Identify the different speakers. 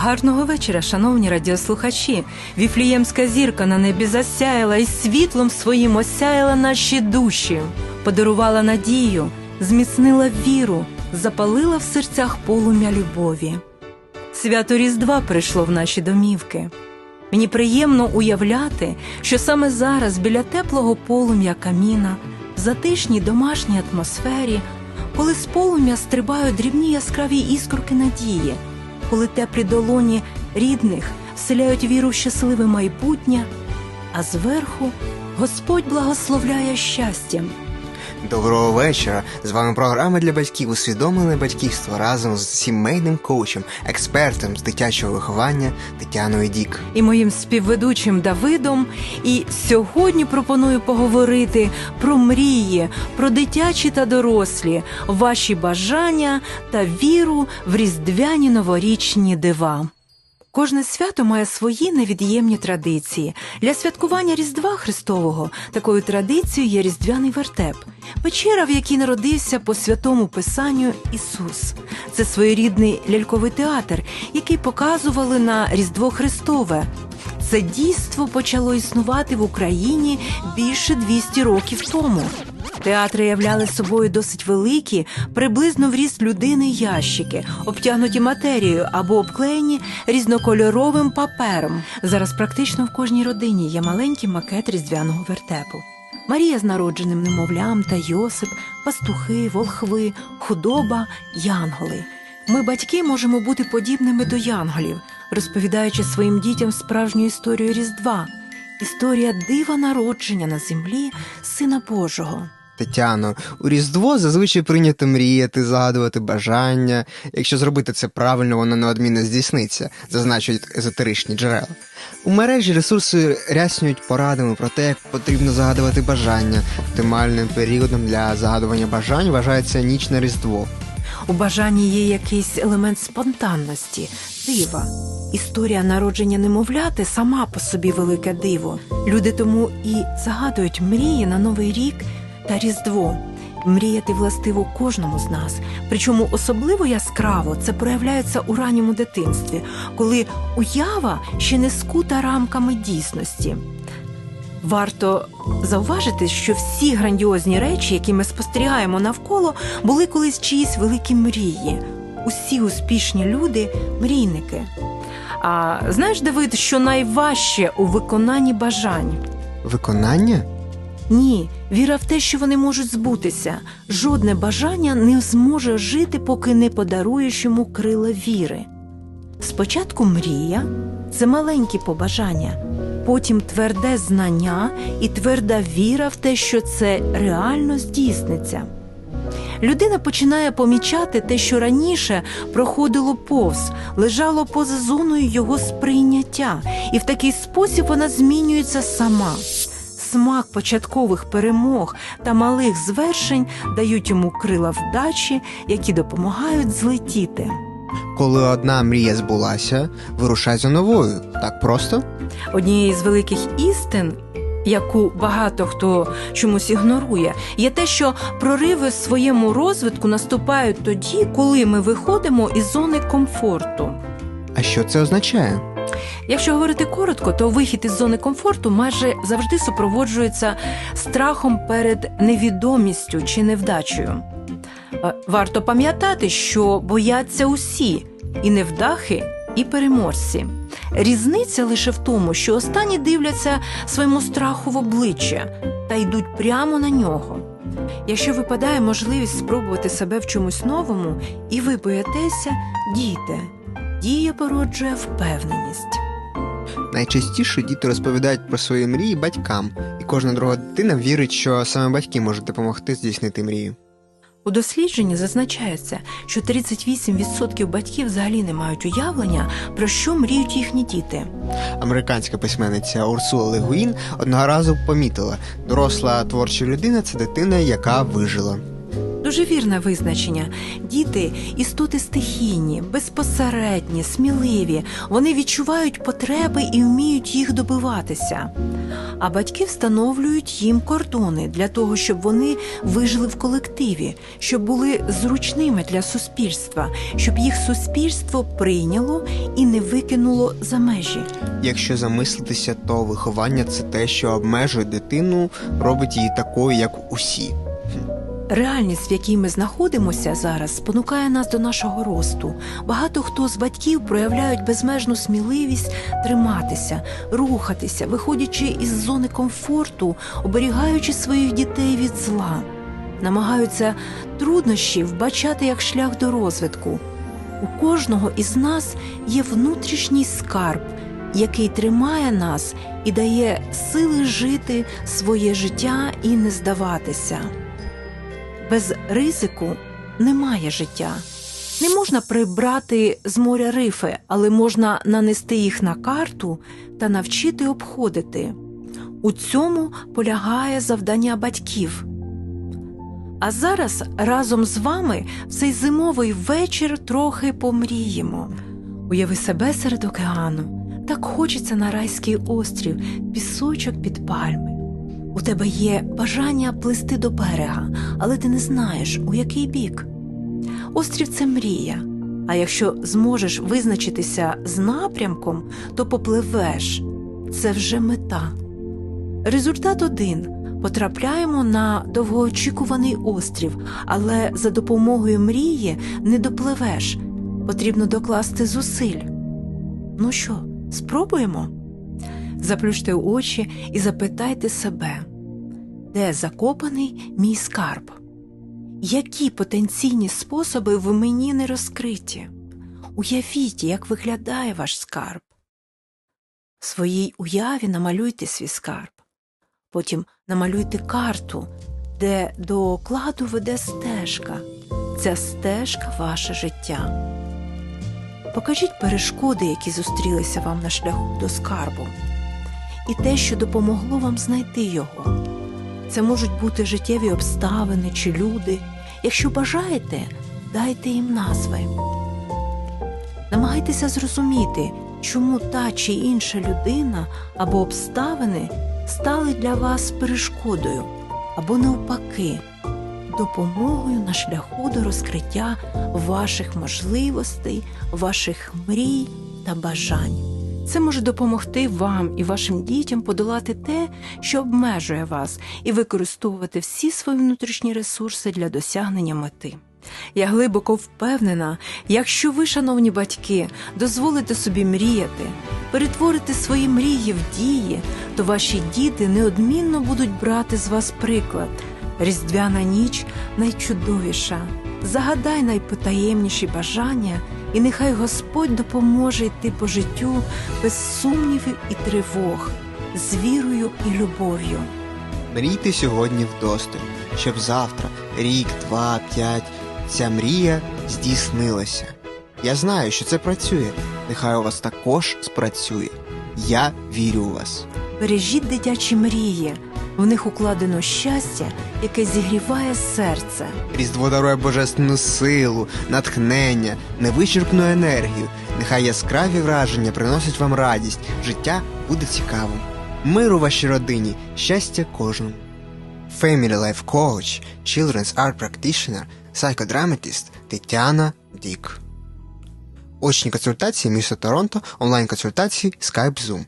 Speaker 1: Гарного вечора, шановні радіослухачі. Віфліємська зірка на небі засяяла і світлом своїм осяяла наші душі, подарувала надію, зміцнила віру, запалила в серцях полум'я любові. Свято Різдва прийшло в наші домівки. Мені приємно уявляти, що саме зараз біля теплого полум'я каміна, в затишній домашній атмосфері, коли з полум'я стрибають дрібні яскраві іскорки надії, коли теплі долоні рідних вселяють віру в щасливе майбутнє, а зверху Господь благословляє щастям.
Speaker 2: Доброго вечора! З вами програма для батьків усвідомлене батьківство разом з сімейним коучем, експертом з дитячого виховання Тетяною Дік.
Speaker 1: і моїм співведучим Давидом. І сьогодні пропоную поговорити про мрії, про дитячі та дорослі, ваші бажання та віру в різдвяні новорічні дива. Кожне свято має свої невід'ємні традиції. Для святкування Різдва Христового такою традицією є різдвяний вертеп, вечера, в якій народився по святому Писанню Ісус. Це своєрідний ляльковий театр, який показували на Різдво Христове. Це дійство почало існувати в Україні більше 200 років тому. Театри являли собою досить великі, приблизно в ріст людини ящики, обтягнуті матерією або обклеєні різнокольоровим папером. Зараз практично в кожній родині є маленький макет різдвяного вертепу. Марія з народженим немовлям та Йосип, пастухи, волхви, худоба, янголи. Ми, батьки, можемо бути подібними до янголів, розповідаючи своїм дітям справжню історію Різдва, історія дива народження на землі Сина Божого.
Speaker 2: Тетяно, у Різдво зазвичай прийнято мріяти, загадувати бажання. Якщо зробити це правильно, воно неодмінно здійсниться, зазначують езотеричні джерела. У мережі ресурси ряснюють порадами про те, як потрібно загадувати бажання. Оптимальним періодом для загадування бажань вважається ніч на Різдво.
Speaker 1: У бажанні є якийсь елемент спонтанності, дива. Історія народження немовляти сама по собі велике диво. Люди тому і загадують мрії на Новий рік та Різдво. Мріяти властиво кожному з нас. Причому особливо яскраво це проявляється у ранньому дитинстві, коли уява ще не скута рамками дійсності. Варто зауважити, що всі грандіозні речі, які ми спостерігаємо навколо, були колись чиїсь великі мрії. Усі успішні люди мрійники. А знаєш, Давид, що найважче у виконанні бажань?
Speaker 2: Виконання?
Speaker 1: Ні, віра в те, що вони можуть збутися. Жодне бажання не зможе жити, поки не подаруєш йому крила віри. Спочатку мрія це маленькі побажання, потім тверде знання і тверда віра в те, що це реально здійсниться. Людина починає помічати те, що раніше проходило повз, лежало поза зоною його сприйняття, і в такий спосіб вона змінюється сама. Смак початкових перемог та малих звершень дають йому крила вдачі, які допомагають злетіти.
Speaker 2: Коли одна мрія збулася, вирушай за новою. Так просто?
Speaker 1: Однією з великих істин, яку багато хто чомусь ігнорує, є те, що прориви в своєму розвитку наступають тоді, коли ми виходимо із зони комфорту.
Speaker 2: А що це означає?
Speaker 1: Якщо говорити коротко, то вихід із зони комфорту майже завжди супроводжується страхом перед невідомістю чи невдачею. Е, Варто пам'ятати, що бояться усі і невдахи, і переможці. Різниця лише в тому, що останні дивляться своєму страху в обличчя та йдуть прямо на нього. Якщо випадає можливість спробувати себе в чомусь новому, і ви боїтеся, дійте. Дія породжує впевненість.
Speaker 2: Найчастіше діти розповідають про свої мрії батькам, і кожна друга дитина вірить, що саме батьки можуть допомогти здійснити мрію.
Speaker 1: У дослідженні зазначається, що 38% батьків взагалі не мають уявлення, про що мріють їхні діти.
Speaker 2: Американська письменниця Урсула Легуїн одного разу помітила, доросла творча людина це дитина, яка вижила.
Speaker 1: Дуже вірне визначення. Діти істоти стихійні, безпосередні, сміливі. Вони відчувають потреби і вміють їх добиватися. А батьки встановлюють їм кордони для того, щоб вони вижили в колективі, щоб були зручними для суспільства, щоб їх суспільство прийняло і не викинуло за межі.
Speaker 2: Якщо замислитися, то виховання це те, що обмежує дитину, робить її такою, як усі.
Speaker 1: Реальність, в якій ми знаходимося зараз, спонукає нас до нашого росту. Багато хто з батьків проявляють безмежну сміливість триматися, рухатися, виходячи із зони комфорту, оберігаючи своїх дітей від зла, намагаються труднощі вбачати як шлях до розвитку. У кожного із нас є внутрішній скарб, який тримає нас і дає сили жити своє життя і не здаватися. Без ризику немає життя. Не можна прибрати з моря рифи, але можна нанести їх на карту та навчити обходити. У цьому полягає завдання батьків. А зараз разом з вами в цей зимовий вечір трохи помріємо. Уяви себе серед океану. Так хочеться на райський острів, пісочок під пальми. У тебе є бажання плисти до берега, але ти не знаєш, у який бік. Острів це мрія. А якщо зможеш визначитися з напрямком, то попливеш. Це вже мета. Результат один потрапляємо на довгоочікуваний острів, але за допомогою мрії не допливеш. Потрібно докласти зусиль. Ну що, спробуємо? Заплющте очі і запитайте себе, де закопаний мій скарб? Які потенційні способи в мені не розкриті? Уявіть, як виглядає ваш скарб. В своїй уяві намалюйте свій скарб. Потім намалюйте карту, де до кладу веде стежка. Ця стежка ваше життя. Покажіть перешкоди, які зустрілися вам на шляху до скарбу, і те, що допомогло вам знайти його. Це можуть бути життєві обставини чи люди. Якщо бажаєте, дайте їм назви. Намагайтеся зрозуміти, чому та чи інша людина або обставини стали для вас перешкодою або навпаки, допомогою на шляху до розкриття ваших можливостей, ваших мрій та бажань. Це може допомогти вам і вашим дітям подолати те, що обмежує вас, і використовувати всі свої внутрішні ресурси для досягнення мети. Я глибоко впевнена, якщо ви, шановні батьки, дозволите собі мріяти, перетворити свої мрії в дії, то ваші діти неодмінно будуть брати з вас приклад. Різдвяна ніч найчудовіша. Загадай найпотаємніші бажання, і нехай Господь допоможе йти по життю без сумнівів і тривог, з вірою і любов'ю.
Speaker 2: Мрійте сьогодні вдосталь, щоб завтра, рік, два, п'ять, ця мрія здійснилася. Я знаю, що це працює. Нехай у вас також спрацює. Я вірю у вас.
Speaker 1: Бережіть дитячі мрії, в них укладено щастя, яке зігріває серце.
Speaker 2: Різдво дарує божественну силу, натхнення, невичерпну енергію. Нехай яскраві враження приносять вам радість, життя буде цікавим. Миру вашій родині, щастя кожному. Family Life Coach, Children's Art Practitioner, Psychodramatist Тетяна Дік. Очні консультації місто Торонто, онлайн консультації Skype Zoom.